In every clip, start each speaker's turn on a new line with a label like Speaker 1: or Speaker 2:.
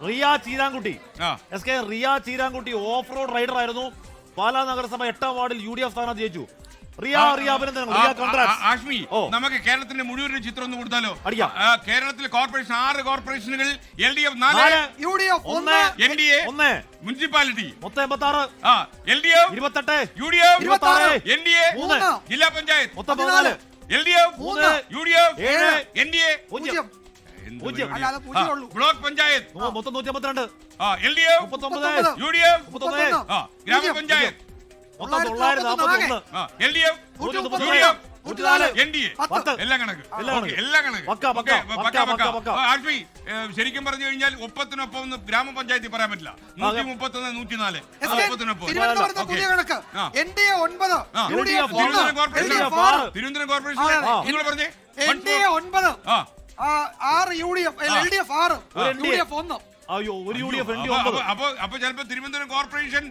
Speaker 1: Riya Cheerankutty. S K Riya Cheerankutty off road rider ആയിരുന്നു പാലാ നഗരസഭ എട്ടാം വാർഡിൽ യു ഡി എഫ് സ്ഥാനാർത്ഥി ജയിച്ചു. റിയ റിയ അഭിനന്ദനങ്ങൾ. റിയ
Speaker 2: ആ, ആഷ്മി നമുക്ക് കേരളത്തിന്റെ മുഴുവൻ ഒരു ചിത്രം ഒന്ന് കൊടുത്താലോ?
Speaker 1: അടിക്കാം.
Speaker 2: കേരളത്തിലെ കോർപ്പറേഷൻ ആറ് കോർപ്പറേഷനുകൾ എൽ ഡി എഫ് നാല്
Speaker 3: യു ഡി എഫ്
Speaker 1: ഒന്ന്
Speaker 2: എൻ ഡി എ
Speaker 1: ഒന്ന്.
Speaker 2: മുനിസിപ്പാലിറ്റി.
Speaker 1: മൊത്തം എൺപത്തി ആറ്
Speaker 2: എൽ ഡി എഫ്
Speaker 1: ഇരുപത്തെട്ട്.
Speaker 2: യു ഡി എഫ്
Speaker 1: ഇരുപത്തി ആറ്
Speaker 2: എൻ ഡി എ
Speaker 1: മൂന്ന്.
Speaker 3: മൂന്ന്
Speaker 2: ജില്ലാ പഞ്ചായത്ത്.
Speaker 1: മൊത്തം പതിനാല്.
Speaker 2: എൽ ഡി എഫ്
Speaker 1: മൂന്ന്.
Speaker 2: യു ഡി എഫ്
Speaker 1: ഏഴ്.
Speaker 2: എൻ ഡി എ
Speaker 1: പൂജ്യം.
Speaker 3: പൂജ്യം.
Speaker 1: പൂജ്യം.
Speaker 3: അല്ലാതെ പൂജ്യമേ ഉള്ളൂ.
Speaker 2: ബ്ലോക്ക് പഞ്ചായത്ത്.
Speaker 1: മൊത്തം നൂറ്റി അമ്പത്തിരണ്ട്
Speaker 2: എൽ ഡി എഫ്
Speaker 1: മുപ്പത്തൊമ്പത്.
Speaker 3: മുപ്പത്തൊമ്പത്.
Speaker 2: യു ഡി എഫ്
Speaker 1: മുപ്പത്തൊന്ന്.
Speaker 2: ഗ്രാമപഞ്ചായത്ത്
Speaker 1: മൊത്തം തൊള്ളായിരത്തി നാൽപ്പത്തി ഒന്ന്
Speaker 2: ആ എൽ ഡി എഫ്
Speaker 1: നൂറ്റി
Speaker 2: യു
Speaker 1: മുപ്പത്തി
Speaker 2: ഡി എഫ്
Speaker 1: നൂറ്റിനാല്
Speaker 2: എൻ ഡി എ
Speaker 1: പത്ത്.
Speaker 2: എല്ലാം കണക്ക്.
Speaker 1: എല്ലാം
Speaker 2: ഓക്കേ,
Speaker 1: കണക്ക്.
Speaker 2: എല്ലാം കണക്ക്.
Speaker 1: പക്ക, പക്ക,
Speaker 2: ഓക്കേ,
Speaker 1: പക്ക,
Speaker 2: പക്ക,
Speaker 1: പക്ക,
Speaker 2: പക്ക.
Speaker 1: പക്ക.
Speaker 2: ആ, ആഷ്മി ഏ, ശരിക്കും പറഞ്ഞു കഴിഞ്ഞാൽ ഒപ്പത്തിനൊപ്പം ഒന്ന് ഗ്രാമപഞ്ചായത്തിൽ പറയാൻ പറ്റില്ല. നൂറ്റി മുപ്പത്തൊന്ന് നൂറ്റിനാല്.
Speaker 3: എസ് കെ,
Speaker 2: ഒപ്പത്തിനൊപ്പം
Speaker 3: തിരുവനന്തപുരത്തെ
Speaker 2: ഓക്കേ.
Speaker 3: പുതിയ കണക്ക്.
Speaker 2: ആ.
Speaker 3: എൻ ഡി എ ഒൻപത്.
Speaker 2: ആ.
Speaker 3: യു ഡി എഫ് ഒന്ന്.
Speaker 2: Thiruvananthapuram
Speaker 3: L
Speaker 2: corporation
Speaker 3: D
Speaker 1: L
Speaker 3: F ആറ്.
Speaker 2: തിരുവനന്തപുരം കോർപ്പറേഷൻ. നിങ്ങൾ പറഞ്ഞേ?
Speaker 3: എൻ ഡി എ ഒൻപത്.
Speaker 2: ആ,
Speaker 3: ആറ് U D F L D F ആറ്. U D F. ഒന്ന്.
Speaker 1: അയ്യോ ഒരു യു ഡി എഫ്
Speaker 2: അപ്പൊ- അപ്പൊ- ചിലപ്പോ തിരുവനന്തപുരം കോർപ്പറേഷൻ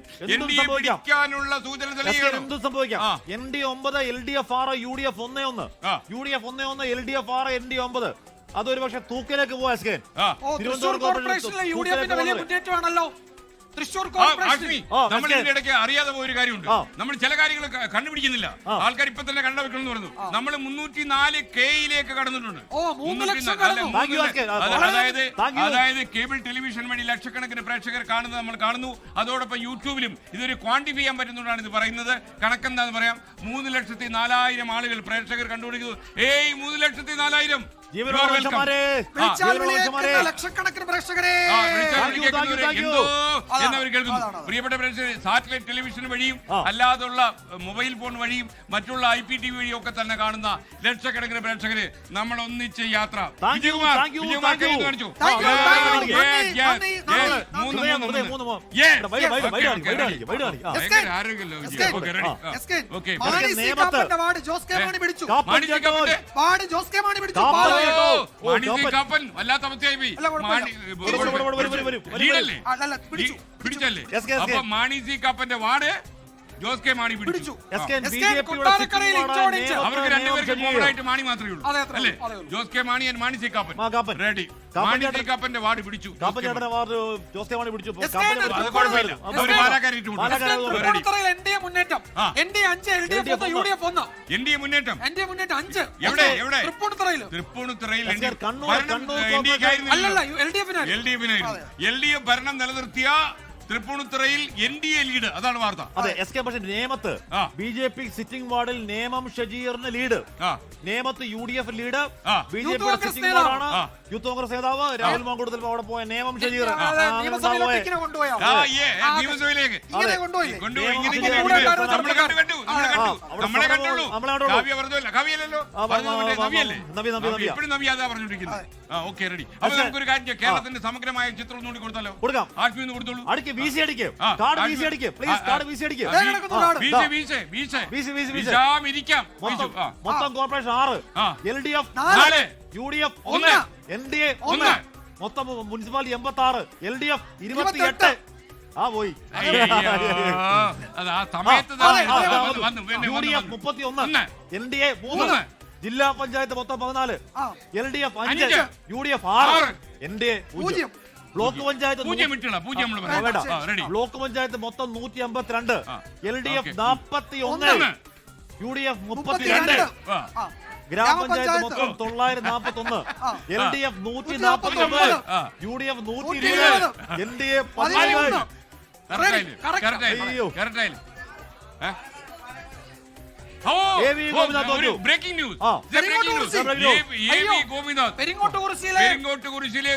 Speaker 2: പിടിക്കാനുള്ള സൂചന
Speaker 1: എന്ത് സംഭവിക്കാം. എൻ ഡി ഒമ്പത് എൽ ഡി എഫ് ആറ് യു ഡി എഫ് ഒന്നേ ഒന്ന്. യു ഡി എഫ് ഒന്നേ ഒന്ന് എൽ ഡി എഫ് ആറ് എൻ ഡി ഒമ്പത്. അതൊരു പക്ഷെ തൂക്കിലേക്ക് പോവാ എസ് കെ
Speaker 2: ആ.
Speaker 3: ഓ തൃശൂർ
Speaker 1: തിരുവനന്തപുരം
Speaker 3: കോർപ്പറേഷനിലെ യു ഡി എഫിന്റെ വലിയ
Speaker 1: കോർപ്പറേഷൻ
Speaker 3: മുന്നേറ്റമാണല്ലോ കോർപ്പറേഷൻ.
Speaker 2: ആഷ്മി, നമ്മൾ ഇതിന്റെ ഇടയ്ക്ക് അറിയാതെ പോയ ഒരു കാര്യമുണ്ട് നമ്മൾ ചില കാര്യങ്ങൾ കണ്ടുപിടിക്കുന്നില്ല. ആൾക്കാർ ഇപ്പൊ തന്നെ കണ്ടുവെക്കണം എന്ന് പറഞ്ഞു. നമ്മൾ മുന്നൂറ്റി നാല് കെയിലേക്ക് കടന്നിട്ടുണ്ട് അതായത് അതായത് കേബിൾ ടെലിവിഷൻ വഴി ലക്ഷക്കണക്കിന് പ്രേക്ഷകർ കാണുന്നത് നമ്മൾ കാണുന്നു. അതോടൊപ്പം യൂട്യൂബിലും ഇതൊരു ക്വാണ്ടിഫൈ ചെയ്യാൻ പറ്റുന്നതാണ് ഇത് പറയുന്നത്. കണക്കെന്താന്ന് പറയാം? മൂന്ന് ലക്ഷത്തി നാലായിരം ആളുകൾ പ്രേക്ഷകർ കണ്ടുപിടിക്കുന്നു. ഏയ് മൂന്ന് ലക്ഷത്തി നാലായിരം.
Speaker 3: ലക്ഷക്കണക്കിന് പ്രേക്ഷകരെ.
Speaker 2: എന്നവർ കേൾക്കുന്നു. പ്രിയപ്പെട്ട പ്രേക്ഷകരെ സാറ്റലൈറ്റ് ടെലിവിഷൻ വഴിയും. അല്ലാതുള്ള മൊബൈൽ ഫോൺ വഴിയും മറ്റുള്ള ഐ പി ടി വി വഴിയും ഒക്കെ തന്നെ കാണുന്ന ലക്ഷക്കണക്കിന് പ്രേക്ഷകര് നമ്മൾ ഒന്നിച്ച് യാത്ര കാണിച്ചു. ആരോഗ്യമല്ലോ
Speaker 3: S
Speaker 2: Vijay.
Speaker 3: K.
Speaker 2: Okay, ready.
Speaker 1: ആ.
Speaker 2: ആ.
Speaker 3: S K,
Speaker 2: Okay.
Speaker 3: Mani C
Speaker 1: നിയമത്ത്.
Speaker 3: കാപ്പന്റെ വാർഡ് ജോസ് കെ മാണി പിടിച്ചു. ജോസ് കെ മാണി പിടിച്ചു.
Speaker 1: കാപ്പൻ
Speaker 2: വല്ലാത്ത അവസ്ഥയായി പോയി. മാണി- പിടിച്ചല്ലേ? അപ്പൊ മാണി സി കാപ്പന്റെ വാർഡ് ജോസ് കെ മാണി പിടിച്ചു. അവർക്ക് രണ്ടുപേർക്ക് കോമണായിട്ട് മാണി മാത്രമേ ഉള്ളൂ. അല്ലേ. Jose K Mani Mani C Kappan. Ready. Mani C കാപ്പന്റെ ward പിടിച്ചു. ജോസ് കെ
Speaker 1: മാണി
Speaker 2: അത് കുഴപ്പമില്ല
Speaker 1: ഒരു
Speaker 3: മുന്നേറ്റം.
Speaker 2: ആ.
Speaker 3: എൻ ഡി എ അഞ്ച് L D F U D F ഒന്ന്.
Speaker 2: എൻ ഡി എ മുന്നേറ്റം.
Speaker 3: എൻ ഡി എ മുന്നേറ്റം അഞ്ച്.
Speaker 2: എവിടെ? എവിടെ?
Speaker 3: തൃപ്പൂണിത്തുറയിൽ
Speaker 2: തൃപ്പൂണിത്തുറയിൽ
Speaker 1: S K Kannur- Kannur
Speaker 2: N D A
Speaker 3: അല്ലല്ല എൽ ഡി എഫിനാണ്
Speaker 2: എൽ ഡി എഫിനായിരുന്നു എൽ ഡി എഫ് ഭരണം നിലനിർത്തിയ തൃപ്പൂണിത്തുറയിൽ എൻ ഡി എ ലീഡ് അതാണ് വാർത്ത.
Speaker 1: അതെ എസ് കെ പക്ഷേ നേമത്ത്.
Speaker 2: ആ.
Speaker 1: ബി ജെ പി സിറ്റിംഗ് വാർഡിൽ നേമം ഷജീറിന് ലീഡ്
Speaker 2: ആ.
Speaker 1: നേമത്ത് യു ഡി എഫ് ലീഡ്
Speaker 2: ആ.
Speaker 1: ബി ജെ
Speaker 3: യൂത്ത്
Speaker 1: പിയുടെ
Speaker 3: കോൺഗ്രസ്
Speaker 1: സിറ്റിംഗ്
Speaker 3: നേതാവ്.
Speaker 1: വാർഡാണ്
Speaker 2: ആ.
Speaker 1: യൂത്ത് കോൺഗ്രസ് നേതാവ് രാഹുൽ മാങ്കൂട്ടത്തിൽ അവിടെ പോയ നേമം ഷജീർ.
Speaker 3: അതെ,
Speaker 1: ആ, അങ്ങനെ
Speaker 3: നിയമസഭയിലെ കൊണ്ടുപോയാ?
Speaker 2: ആ, ഏ, ഏ, നിയമസഭയിലേക്ക്.
Speaker 3: ഇങ്ങനെ
Speaker 1: അതെ.
Speaker 3: കൊണ്ടുപോയില്ലേ
Speaker 2: കൊണ്ടുപോയി ഇങ്ങനെ ഇങ്ങനെ
Speaker 1: കൂടെ
Speaker 2: ഇങ്ങനെ.
Speaker 3: ഉണ്ടായിരുന്ന
Speaker 2: നമ്മൾ കണ്ടു കണ്ടു നമ്മൾ
Speaker 3: ആ,
Speaker 2: കണ്ടു.
Speaker 1: അവിടെ
Speaker 2: നമ്മളെ
Speaker 1: സമരം
Speaker 2: കണ്ടുള്ളൂ
Speaker 1: നമ്മളെ കണ്ടുള്ളൂ.
Speaker 2: കാവ്യ പറഞ്ഞല്ലോ കാവ്യല്ലോ
Speaker 1: ആ, വ- വ- വ-
Speaker 2: നവിയല്ലേ
Speaker 1: നവി, നവി, നവ്യ.
Speaker 2: ഇപ്പോഴും നവ്യ. അതാ പറഞ്ഞോണ്ടിരിക്കുന്നത് ആ ഓക്കെ റെഡി. അപ്പൊ
Speaker 1: പക്ഷേ-
Speaker 2: നമുക്കൊരു കാര്യം ചെയ്യാം. കേരളത്തിന്റെ സമഗ്രമായ ചിത്രം ഒന്നുകൂടി കൊടുത്താലോ?
Speaker 1: കൊടുക്കാം.
Speaker 2: ആഷ്മി ഒന്ന് കൊടുത്തോളൂ?
Speaker 1: അടിക്ക്. അടിക്ക്. കാർഡ് അടിക്ക്. പ്ലീസ് കാർഡ് അടിക്ക്. മൊത്തം കോർപ്പറേഷൻ ആറ്. എൽ ഡി എഫ്
Speaker 2: നാല്.
Speaker 1: യു ഡി എഫ്
Speaker 2: ഒന്ന്.
Speaker 1: എൻ ഡി എ
Speaker 2: ഒന്ന്.
Speaker 1: മൊത്തം മുനിസിപ്പാലിറ്റി എൺപത്തി ആറ് എൽ ഡി എഫ് ഇരുപത്തി എട്ട് ആ പോയി. യു ഡി എഫ് മുപ്പത്തി ഒന്ന്. എൻ ഡി എ മൂന്ന്. ജില്ലാ പഞ്ചായത്ത് മൊത്തം പതിനാല്. എൽ ഡി എഫ് അഞ്ച്. യു ഡി എഫ് ആറ്. എൻ ഡി എ പൂജ്യം. ബ്ലോക്ക് പഞ്ചായത്ത്
Speaker 2: പൂജ്യം
Speaker 1: നൂ-
Speaker 2: പൂജ്യം നമ്മൾ
Speaker 1: ആ,
Speaker 2: പറയാം ആ, റെഡി
Speaker 1: ബ്ലോക്ക് പഞ്ചായത്ത് മൊത്തം നൂറ്റി അമ്പത്തിരണ്ട്
Speaker 2: ആ.
Speaker 1: L D F
Speaker 2: okay.
Speaker 1: നാപ്പത്തി ഒന്ന്
Speaker 2: ഒന്ന്.
Speaker 1: യു ഡി എഫ് മുപ്പത്തിരണ്ട്
Speaker 3: മുപ്പത്തിരണ്ട്
Speaker 2: ആ.
Speaker 3: ആ.
Speaker 1: ഗ്രാമപഞ്ചായത്ത് മൊത്തം തൊള്ളായിരത്തി നാപ്പത്തി ഒന്ന്
Speaker 3: ആ.
Speaker 1: എൽ ഡി എഫ് നൂറ്റി നാപ്പത്തി ഒമ്പത്.
Speaker 2: ആ.
Speaker 1: യു ഡി എഫ് നൂറ്റി ഇരുപത്. എൻ ഡി എ
Speaker 3: പതിമൂന്ന്.
Speaker 1: പതിമൂന്ന്
Speaker 2: Correct ആയില്ലേ?
Speaker 3: Correct.
Speaker 2: Correct ആയില്ലേ?
Speaker 1: അയ്യോ.
Speaker 2: കറക്റ്റ് ആയില്ലേ? ഏ? ഓ,
Speaker 1: എ.വി.
Speaker 2: ഓ,
Speaker 1: ഗോപിനാഥ് തോറ്റു.
Speaker 2: news.
Speaker 1: ആ.
Speaker 3: പെരിങ്ങോട്ട്. കുറിശി. അയ്യോ.
Speaker 2: ഗോപിനാഥ്
Speaker 3: പെരിങ്ങോട്ട് കുറിശിയിലെ
Speaker 2: പെരിങ്ങോട്ട് കുരിശിലെ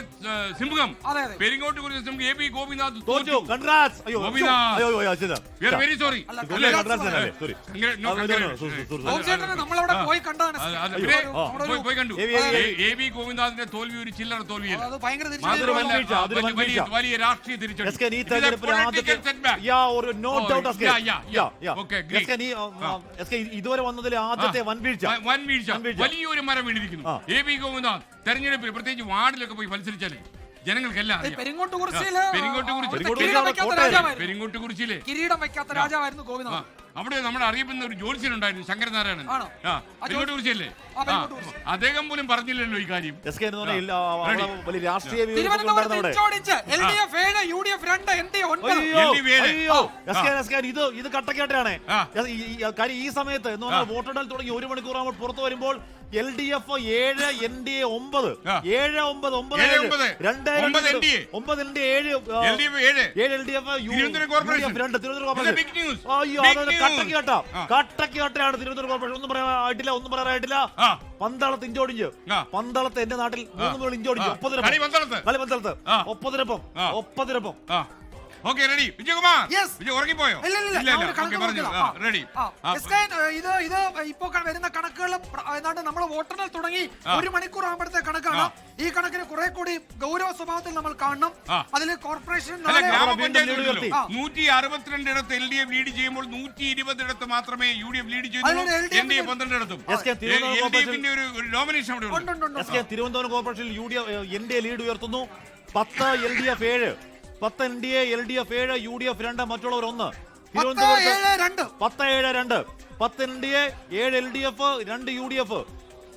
Speaker 2: സിംഹം
Speaker 3: അതെ, അതെ.
Speaker 2: പെരിങ്ങോട്ട് കുരിശിലെ സിംഹം എ ബി ഗോപിനാഥ്
Speaker 1: തോറ്റു കൺഗ്രാറ്റ്സ് അയ്യോ
Speaker 2: ഗോപിനാഥ്.
Speaker 1: അയ്യോ അയ്യോ ശരി
Speaker 2: വി ആർ വെരി സോറി
Speaker 3: അല്ല,
Speaker 1: അല്ലേ, congrats അല്ലേ? Sorry.
Speaker 3: ഗോപിച്ചേട്ടനെ നമ്മളവിടെ
Speaker 2: ആ.
Speaker 3: പോയി കണ്ടാണ്
Speaker 2: പിന്നെ
Speaker 1: ആ.
Speaker 2: പോയി പോയി കണ്ടു
Speaker 1: A V, A
Speaker 2: A B ഗോപിനാഥിന്റെ തോൽവി ഒരു ചില്ലറ തോൽവിയല്ല
Speaker 3: അത് ഭയങ്കര
Speaker 1: അതൊരു
Speaker 3: തിരിച്ചടിയായിരുന്നു.
Speaker 1: വൻ അതൊരു
Speaker 2: വലിയ-. വലിയ രാഷ്ട്രീയ തിരിച്ചടി
Speaker 1: എസ് കെ നീ
Speaker 2: It is a
Speaker 1: തെരഞ്ഞെടുപ്പിൽ
Speaker 2: political
Speaker 1: ആദ്യത്തെ യാ ഒരു no
Speaker 2: Oh,
Speaker 1: doubt
Speaker 2: yeah, yeah, yeah. Okay, great.
Speaker 1: ഇതുവരെ വന്നതിൽ ആദ്യത്തെ വൻ വീഴ്ച.
Speaker 2: വ- വൻ വീഴ്ച.
Speaker 1: വൻ വീഴ്ച.
Speaker 2: വലിയൊരു മരം വീണിരിക്കുന്നു. എ പി ഗോവിന്ദ് തെരഞ്ഞെടുപ്പിൽ പ്രത്യേകിച്ച് വാർഡിലൊക്കെ പോയി മത്സരിച്ചാലേ ജനങ്ങൾക്കെല്ലാം
Speaker 3: പെരിങ്ങോട്ട് കുറിച്ചിയിൽ
Speaker 2: പെരിങ്ങോട്ട്
Speaker 3: കിരീടം വെക്കാത്ത രാജാവായിരുന്നു.
Speaker 2: പെരിങ്ങോട്ട് അവിടെ നമ്മുടെ അറിയപ്പെടുന്ന ഒരു ജോത്സ്യനുണ്ടായിരുന്നു ശങ്കരനാരായണൻ. പെരിങ്ങോട്ട് കുറിച്ചല്ലേ. അദ്ദേഹം പോലും പറഞ്ഞില്ലല്ലോ ഈ കാര്യം.
Speaker 1: വലിയ രാഷ്ട്രീയ ഇത് ഇത് കട്ടക്കേട്ടയാണ്. ഈ- ഈ- കാര്യം ഈ സമയത്ത് എന്ന് പറഞ്ഞാൽ വോട്ടെണ്ണൽ തുടങ്ങി ഒരു മണിക്കൂർ ആകുമ്പോൾ പുറത്തു വരുമ്പോൾ എൽ ഡി എഫ് ഏഴ് എൻ ഡി എ ഒമ്പത് ഏഴ് ഒമ്പത്. ഒമ്പത്
Speaker 2: ഏഴ്. ഒമ്പത്.
Speaker 1: എൻ ഡി ഏഴ്.
Speaker 2: എൽ ഡി എഫ് ഏഴ്
Speaker 1: എൽ ഡി രണ്ട് തിരുവനന്തപുരം കേട്ടോ. കട്ടക്ക് കട്ടയാണ് തിരുവനന്തപുരം കോർപ്പറേഷൻ. ഒന്നും പറയാനായിട്ടില്ല ഒന്നും പറയാനായിട്ടില്ല. പന്തളത്ത് ഇഞ്ചോടിഞ്ച്. പന്തളത്ത് എന്റെ നാട്ടിൽ മൂന്ന് ഇഞ്ചോടിഞ്ച്. ഒപ്പതിരപ്പം.
Speaker 2: കളി പന്തളത്ത്.
Speaker 1: കളി പന്തളത്ത്.
Speaker 2: Okay ready Vijayakumar.
Speaker 3: Yes.
Speaker 2: Vijay ഉറങ്ങിപ്പോയോ?
Speaker 3: ഇല്ല ഇല്ല, ഇല്ല. ഞാൻ ഒരു
Speaker 2: പറഞ്ഞു.
Speaker 3: നോക്കിയതാ. ആ.
Speaker 2: റെഡി
Speaker 3: ആ, എസ് കെ, ഏ, ഇത് ഇത് ഇപ്പോ ക- വരുന്ന കണക്കുകൾ ഏതാണ്ട് നമ്മൾ വോട്ടെണ്ണൽ തുടങ്ങി ഒരു മണിക്കൂർ ആകുമ്പോഴത്തെ കണക്കാണ്.
Speaker 2: ആ.
Speaker 3: ഈ കണക്കിന് കുറെ കൂടി ഗൗരവ സ്വഭാവത്തിൽ നമ്മൾ കാണണം.
Speaker 2: ആ.
Speaker 3: അതിൽ കോർപ്പറേഷൻ
Speaker 2: അല്ല ഗ്രാമപഞ്ചായത്ത്
Speaker 1: വീണ്ടും.
Speaker 2: നൂറ്റി അറുപത്തിരണ്ടിടത്ത് എൽ ഡി എഫ് ലീഡ് ചെയ്യുമ്പോൾ നൂറ്റി ഇരുപതിടത്ത് മാത്രമേ U D F lead N D A
Speaker 1: S K Thiruvananthapuram
Speaker 2: L D
Speaker 1: corporation
Speaker 2: എഫിന്റെ ഒരു അവിടെ
Speaker 3: ഉണ്ട്,
Speaker 2: ഉണ്ട്
Speaker 3: ഉണ്ട്, ഉണ്ട്,
Speaker 1: എസ് കെ തിരുവനന്തപുരം കോർപ്പറേഷനിൽ U D F N D A lead ഉയർത്തുന്നു. പത്ത് എൽ ഡി എഫ് ഏഴ്. പത്ത് N D A L D F ഏഴ് യു ഡി എഫ് രണ്ട് മറ്റുള്ളവർ ഒന്ന്. തിരുവനന്തപുരത്ത് പത്ത് ഏഴ് രണ്ട്. പത്ത് എൻ ഡി എ ഏഴ് എൽ ഡി എഫ് രണ്ട് യു ഡി എഫ്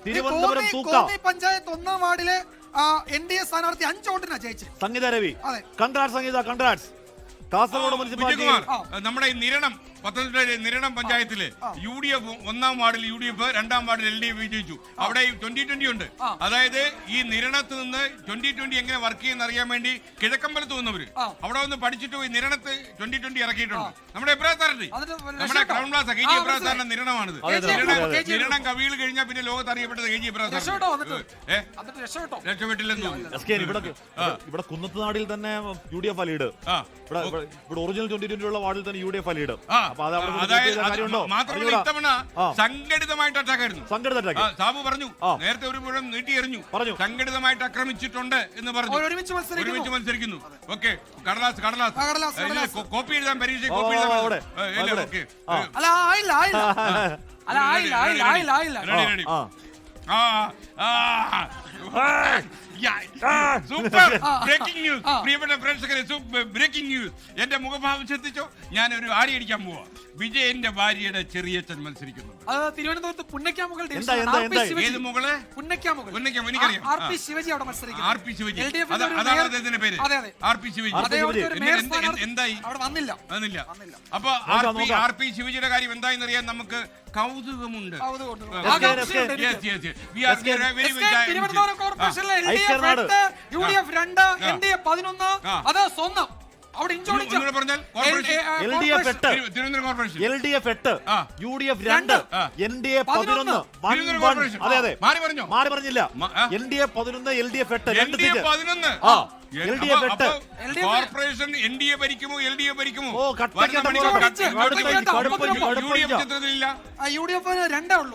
Speaker 1: തിരുവനന്തപുരം തൂക്ക.
Speaker 3: പഞ്ചായത്ത് ഒന്നാം വാർഡിലെ എൻ ഡി എ സ്ഥാനാർത്ഥി അഞ്ച് വോട്ടിനാ ജയിച്ചത്.
Speaker 1: സംഗീത രവി.
Speaker 3: അതെ.
Speaker 1: Congrat Sangeetha congrats Kasaragod municipality
Speaker 2: നമ്മുടെ ഈ നിരണം പത്തനംതിട്ടയിലെ നിരണം പഞ്ചായത്തിൽ യു ഡി എഫ് ഒന്നാം വാർഡിൽ യു ഡി എഫ് രണ്ടാം വാർഡിൽ എൽ ഡി എഫ് വിജയിച്ചു അവിടെ ട്വന്റി ട്വന്റി ഉണ്ട്. അതായത് ഈ നിരണത്ത് നിന്ന് ട്വന്റി ട്വന്റി എങ്ങനെ വർക്ക് ചെയ്യുന്ന അറിയാൻ വേണ്ടി കിഴക്കമ്പലത്ത് വന്നവര്. അവിടെ വന്ന് പഠിച്ചിട്ട് പോയി നിരണത്ത് ട്വന്റി ട്വന്റി ഇറക്കിയിട്ടുണ്ട്. നമ്മുടെ എബ്രാഹിം സാറുണ്ട് നമ്മുടെ? Crowne Plaza K G Ebrahim
Speaker 3: മനസ്സിലായി.
Speaker 2: സാറിന്റെ നിരണമാണിത്. നിരണം-. കവിയിൽ കഴിഞ്ഞാൽ പിന്നെ ലോകത്ത് അറിയപ്പെട്ടത് കെ ജി എബ്രാഹിം
Speaker 3: രക്ഷപ്പെട്ടോ
Speaker 2: സാർ
Speaker 3: വന്നിട്ട്
Speaker 2: ഏ?
Speaker 3: എന്നിട്ട് രക്ഷപ്പെട്ടോ?
Speaker 2: രക്ഷപ്പെട്ടില്ലെന്ന് തോന്നുന്നു.
Speaker 1: ഇവിടെ കുന്നത്തുനാടിൽ തന്നെ യു ഡി എഫ് ലീഡ് ഇവിടെ ഇവിടെ- ഇവിടെ ഒറിജിനൽ ട്വന്റി ട്വന്റി ഉള്ള വാർഡിൽ തന്നെ യു ഡി എഫ് ലീഡ്
Speaker 2: മാത്രമല്ല. ഇത്തവണ സംഘടിതമായിട്ട് അറ്റാക്കായിരുന്നു.
Speaker 1: സംഘടിത
Speaker 2: സാബു പറഞ്ഞു. നേരത്തെ ഒരു മുഴുവൻ നീട്ടി എറിഞ്ഞു
Speaker 1: പറഞ്ഞു.
Speaker 2: സംഘടിതമായിട്ട് ആക്രമിച്ചിട്ടുണ്ട് എന്ന് പറഞ്ഞു.
Speaker 3: ഒരുമിച്ച് മത്സരിക്കുന്നു.
Speaker 2: ഒരുമിച്ച് മത്സരിക്കുന്നു. ഓക്കെ കടലാസ് കടലാസ്.
Speaker 3: കടലാസ്.
Speaker 2: കോപ്പി എഴുതാൻ പരീക്ഷ കോപ്പി എഴുതാൻ.
Speaker 1: ആ.
Speaker 2: Super breaking news. പ്രിയപ്പെട്ട പ്രേക്ഷകരെ ബ്രേക്കിംഗ് ന്യൂസ് എന്റെ മുഖഭാവം ശ്രദ്ധിച്ചോ ഞാൻ ഒരു ആടി അടിക്കാൻ പോവാ. വിജയന്റെ ഭാര്യയുടെ ചെറിയച്ഛൻ മത്സരിക്കുന്നു.
Speaker 3: തിരുവനന്തപുരത്ത് പുന്നക്കാമുകൾ
Speaker 1: എന്താ, എന്താ, എന്താ?
Speaker 2: ഏത് മുകൾ?
Speaker 3: പുന്നക്കാമുകൾ
Speaker 2: പുന്നക്കാമു, എനിക്കറിയാം.
Speaker 3: R P. ശിവജി അവിടെ മത്സരിക്കുന്നു.
Speaker 2: R P Sivaji. അതാണ് അദ്ദേഹത്തിന്റെ പേര്. R P Sivaji. എന്തായി?
Speaker 3: അവിടെ വന്നില്ല.
Speaker 2: വന്നില്ല.
Speaker 3: വന്നില്ല.
Speaker 2: അപ്പൊ ആർ പി ആർ പി ശിവജിയുടെ കാര്യം എന്തായെന്ന് അറിയാൻ നമുക്ക് കൗതുകമുണ്ട്.
Speaker 3: തിരുവനന്തപുരം കോർപ്പറേഷനിലെ യു ഡി എഫ് രണ്ട് എൻ ഡി എ പതിനൊന്ന് അത് സ്വന്തം. അവിടെ ഇഞ്ചോടിച്ച്
Speaker 2: പറഞ്ഞാൽ കോർപ്പറേഷൻ.
Speaker 1: എൽ ഡി എഫ് എട്ട്.
Speaker 2: കോർപ്പറേഷൻ
Speaker 1: എൽ ഡി എഫ് എട്ട്.
Speaker 2: ആ.
Speaker 1: യു ഡി എഫ് രണ്ട് എൻ ഡി എ പതിനൊന്ന്. One
Speaker 2: Thiruvananthapuram
Speaker 1: one
Speaker 2: corporation.
Speaker 1: അതെ അതെ.
Speaker 2: മാറി
Speaker 1: പറഞ്ഞില്ല. എൻ ഡി എ പതിനൊന്ന് എൽ ഡി എഫ് എട്ട്. രണ്ട് സീറ്റ്. ആ.
Speaker 2: കോർപ്പറേഷൻ എൻ ഡി എ ഭരിക്കുമോ? എൽ ഡി എ ഭരിക്കുമോ?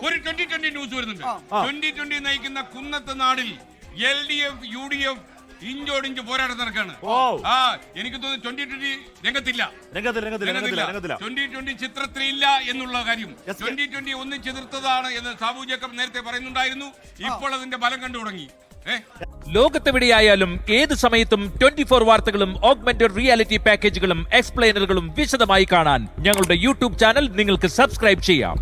Speaker 2: ഒരു ന്യൂസ് വരുന്നുണ്ട്. ട്വന്റി ട്വന്റി നയിക്കുന്ന കുന്നത്ത് നാടിൽ L D F U D F ഇഞ്ചോടിഞ്ച് പോരാട്ടം നടക്കാണ്. ആ എനിക്ക് തോന്നുന്നു ട്വന്റി ട്വന്റി രംഗത്തില്ല. ട്വന്റി ട്വന്റി ചിത്രത്തിലില്ല എന്നുള്ള കാര്യം.
Speaker 1: ട്വന്റി.
Speaker 2: ട്വന്റി ട്വന്റി ഒന്നിച്ചെതിർത്തതാണ് എന്ന് സാബു ജേക്കബ് നേരത്തെ പറയുന്നുണ്ടായിരുന്നു. ഇപ്പോൾ അതിന്റെ ഫലം കണ്ടു തുടങ്ങി.
Speaker 4: ലോകത്തെവിടെയായാലും ഏത് സമയത്തും ട്വന്റി ഫോർ വാർത്തകളും ഓഗ്മെന്റഡ് റിയാലിറ്റി പാക്കേജുകളും എക്സ്പ്ലെയിനറുകളും വിശദമായി കാണാൻ ഞങ്ങളുടെ യൂട്യൂബ് ചാനൽ നിങ്ങൾക്ക് സബ്സ്ക്രൈബ് ചെയ്യാം.